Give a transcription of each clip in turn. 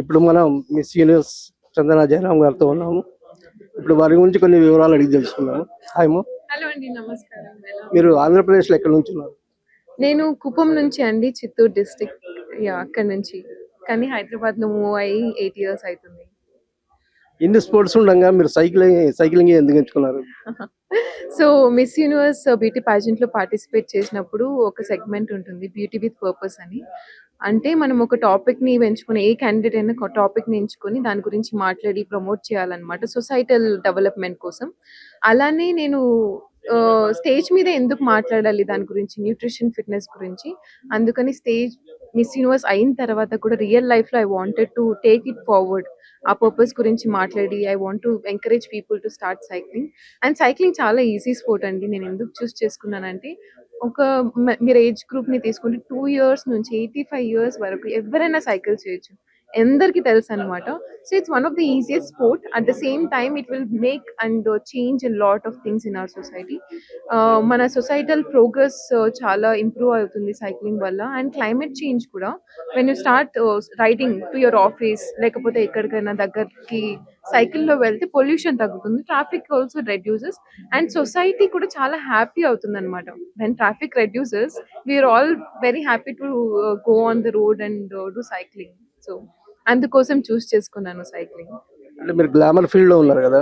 ఇప్పుడు మనం miss universe చందన జయరామ్ గారితో ఉన్నాము. ఇప్పుడు వారి గురించి కొన్ని వివరాలు అడిగి తెలుసుకున్నాము హాయ్. హలో అండి నమస్కారం. మీరు ఆంధ్రప్రదేశ్లో ఎక్కడ నుంచి ఉన్నారు? నేను కుప్పం నుంచి అండి చిత్తూరు డిస్టిక్ అక్కడ నుంచి. కానీ హైదరాబాద్లో మూవ్ అయ్యి ఎయిట్ ఇయర్స్ అవుతుంది. ఇన్ని స్పోర్ట్స్ ఉండగా మీరు సైక్లింగ్ సైక్లింగ్ ఎందుకు ఎంచుకున్నారు? సో మిస్ యూనివర్స్ బ్యూటీ పాజెంట్లో పార్టిసిపేట్ చేసినప్పుడు ఒక సెగ్మెంట్ ఉంటుంది బ్యూటీ విత్ పర్పస్ అని. అంటే మనం ఒక టాపిక్ని ఎంచుకుని ఏ క్యాండిడేట్ అయినా ఒక టాపిక్ని ఎంచుకొని దాని గురించి మాట్లాడి ప్రమోట్ చేయాలన్నమాట సొసైటల్ డెవలప్మెంట్ కోసం. అలానే నేను స్టేజ్ మీద ఎందుకు మాట్లాడాలి దాని గురించి న్యూట్రిషన్ ఫిట్నెస్ గురించి? అందుకని స్టేజ్ మిస్ యూనివర్స్ అయిన తర్వాత కూడా రియల్ లైఫ్లో I wanted to take it forward ఆ పర్పస్ గురించి మాట్లాడి I want to encourage people to start cycling and cycling చాలా ఈజీ స్పోర్ట్ అండి. నేను ఎందుకు చూస్ చేసుకున్నానంటే ఒక మీరు ఏజ్ గ్రూప్ని తీసుకుంటే టూ ఇయర్స్ నుంచి ఎయిటీ ఫైవ్ ఇయర్స్ వరకు ఎవరైనా సైకిల్ చేయొచ్చు. అందరికీ తెలుసు అనమాట so it's one of the easiest sport at the same time it will make and change lot of things in our society మన సొసైటల్ ప్రోగ్రెస్ చాలా ఇంప్రూవ్ అవుతుంది సైక్లింగ్ వల్ల. అండ్ క్లైమేట్ చేంజ్ కూడా when you start riding to your office లేకపోతే ఎక్కడికైనా దగ్గరికి సైకిల్లో వెళ్తే పొల్యూషన్ తగ్గుతుంది traffic also reduces and society కూడా చాలా హ్యాపీ అవుతుంది అనమాట when traffic reduces we are all very happy to go on the road and do cycling so అందుకోసం చూస్ చేసుకున్నాను సైక్లింగ్. అంటే మీరు గ్లామర్ ఫీల్డ్లో ఉన్నారు కదా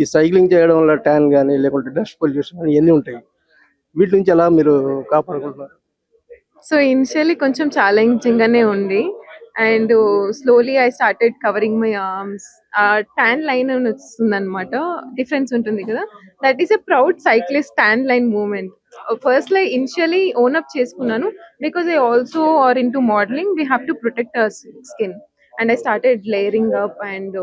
ఈ సైక్లింగ్ చేయడం వల్ల ట్యాన్ కానీ లేకుంటే డస్ట్ పొల్యూషన్ కానీ ఇవన్నీ ఉంటాయి? వీటి నుంచి ఎలా మీరు కాపాడుకుంటున్నారు? సో ఇనిషియల్లీ కొంచెం ఛాలెంజింగ్ గానే ఉంది. And slowly I started covering my arms. ఆ ట్యాన్ లైన్ అని వస్తుంది అనమాట డిఫరెన్స్ ఉంటుంది కదా. That is a proud cyclist tan line moment. Firstly initially own up చేసుకున్నాను. Because I also are into modelling. We have to protect our skin. And I started layering up and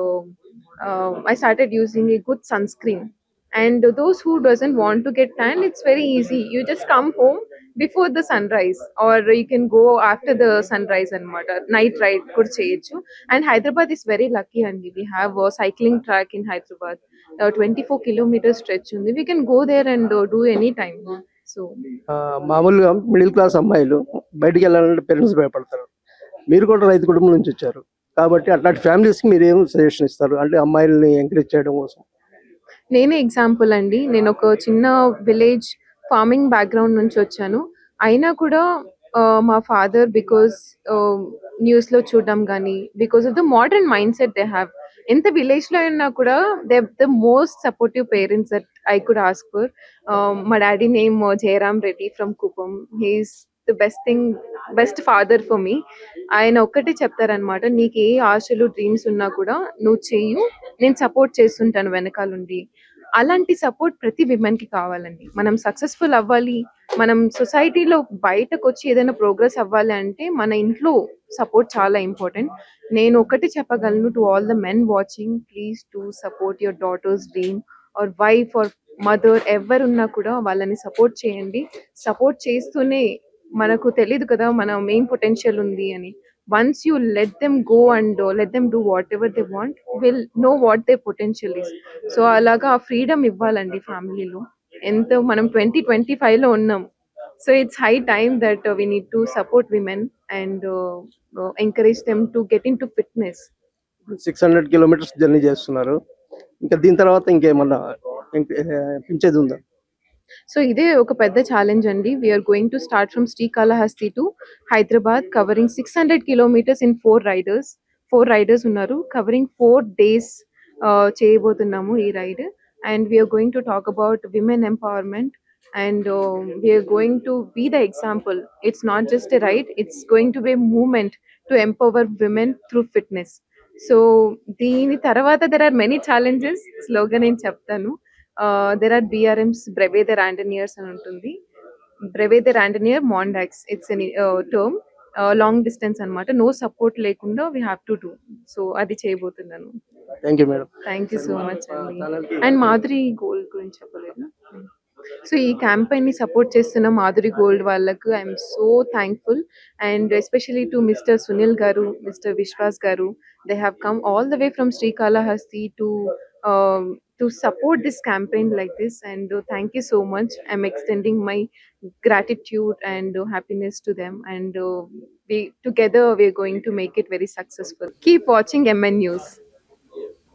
I started using a good sunscreen and those who doesn't want to get tan it's very easy you just come home before the sunrise or you can go after the sunrise and night ride కూడా చేయొచ్చు and hyderabad is very lucky and we have a cycling track in hyderabad uh, 24 kilometer stretch ఉంది we can go there and uh, do any time so ఆ, మామూలుగా middle class అమ్మాయిలు బయటికి వెళ్ళాలంటే parents భయపడతారు మీరు కూడా రైతు కుటుంబం నుంచి వచ్చారు కాబట్టి అట్లాంటి ఫ్యామిలీస్కి మీరు ఏం సజెషన్ ఇస్తారు? అంటే అమ్మాయిల్ని ఎంకరేజ్ చేయడం కోసం. నేనే ఎగ్జాంపుల్ అండి. నేను ఒక చిన్న విలేజ్ ఫార్మింగ్ బ్యాక్గ్రౌండ్ నుంచి వచ్చాను. అయినా కూడా మా ఫాదర్ బికాస్ న్యూస్లో చూడడం కానీ because of the modern mindset they have ఎంత విలేజ్లో అయినా కూడా they the most supportive parents that I could ask for. మా daddy name Jayaram Reddy from Kuppam he's the best thing best father for me ఆయన ఒక్కటే చెప్తారనమాట నీకు ఏ ఆశలు డ్రీమ్స్ ఉన్నా కూడా నువ్వు చెయ్యు నేను సపోర్ట్ చేస్తుంటాను వెనకాలండి. అలాంటి సపోర్ట్ ప్రతి విమెన్కి కావాలండి. మనం సక్సెస్ఫుల్ అవ్వాలి మనం సొసైటీలో బయటకు వచ్చి ఏదైనా ప్రోగ్రెస్ అవ్వాలి అంటే మన ఇంట్లో సపోర్ట్ చాలా ఇంపార్టెంట్ నేను ఒకటి చెప్పగలను to all the men watching please to support your daughters dream or wife or mother ఎవరున్నా కూడా వాళ్ళని సపోర్ట్ చేయండి. సపోర్ట్ చేస్తూనే మనకు తెలియదు కదా మన మెయిన్ పొటెన్షియల్ ఉంది అని. Once you let them go and let them do whatever they want will know what they potential is so అలాగా ఆ ఫ్రీడమ్ ఇవ్వాలండి ఫ్యామిలీలో ఎంత మనం ట్వంటీ ట్వంటీ ఫైవ్లో ఉన్నాం. So it's high time that we need to support women and encourage them to get into fitness six hundred kilometres journey చేస్తున్నారు. ఇంకా దీని తర్వాత ఇంకేమన్నా పెంచేది ఉందా? సో ఇదే ఒక పెద్ద ఛాలెంజ్ అండి. We are going to start from Srikalahasti to Hyderabad covering six hundred kilometres in four riders four riders ఉన్నారు. కవరింగ్ ఫోర్ డేస్ చేయబోతున్నాము ఈ ride and we are going to talk about women empowerment and we are going to be the example it's not just a ride it's going to be moment to empower women through fitness so దీని తర్వాత there are many challenges స్లోగా నేను చెప్తాను? There are బిఆర్ఎంస్ బ్రెవేదర్ ఆంటనియర్స్ అని ఉంటుంది. బ్రెవేదర్ ఆంటనియర్ మాండాక్స్ it's an term long distance అన్నమాట. నో సపోర్ట్ లేకుండా we have to do so అది చేయబోతున్నాను. Thank you madam thank you so much అండి అండ్ మాధురి గోల్డ్ గురించి చెప్పలేదు? సో ఈ క్యాంపెయిన్ని సపోర్ట్ చేస్తున్న మాధురి గోల్డ్ వాళ్ళకు I'm so thankful and especially to mister Sunil garu mister Vishwas garu they have come all the way from Srikalahasti to to support this campaign like this. And uh, thank you so much. I'm extending my gratitude and uh, happiness to them. And uh, we together we're going to make it very successful. Keep watching mn news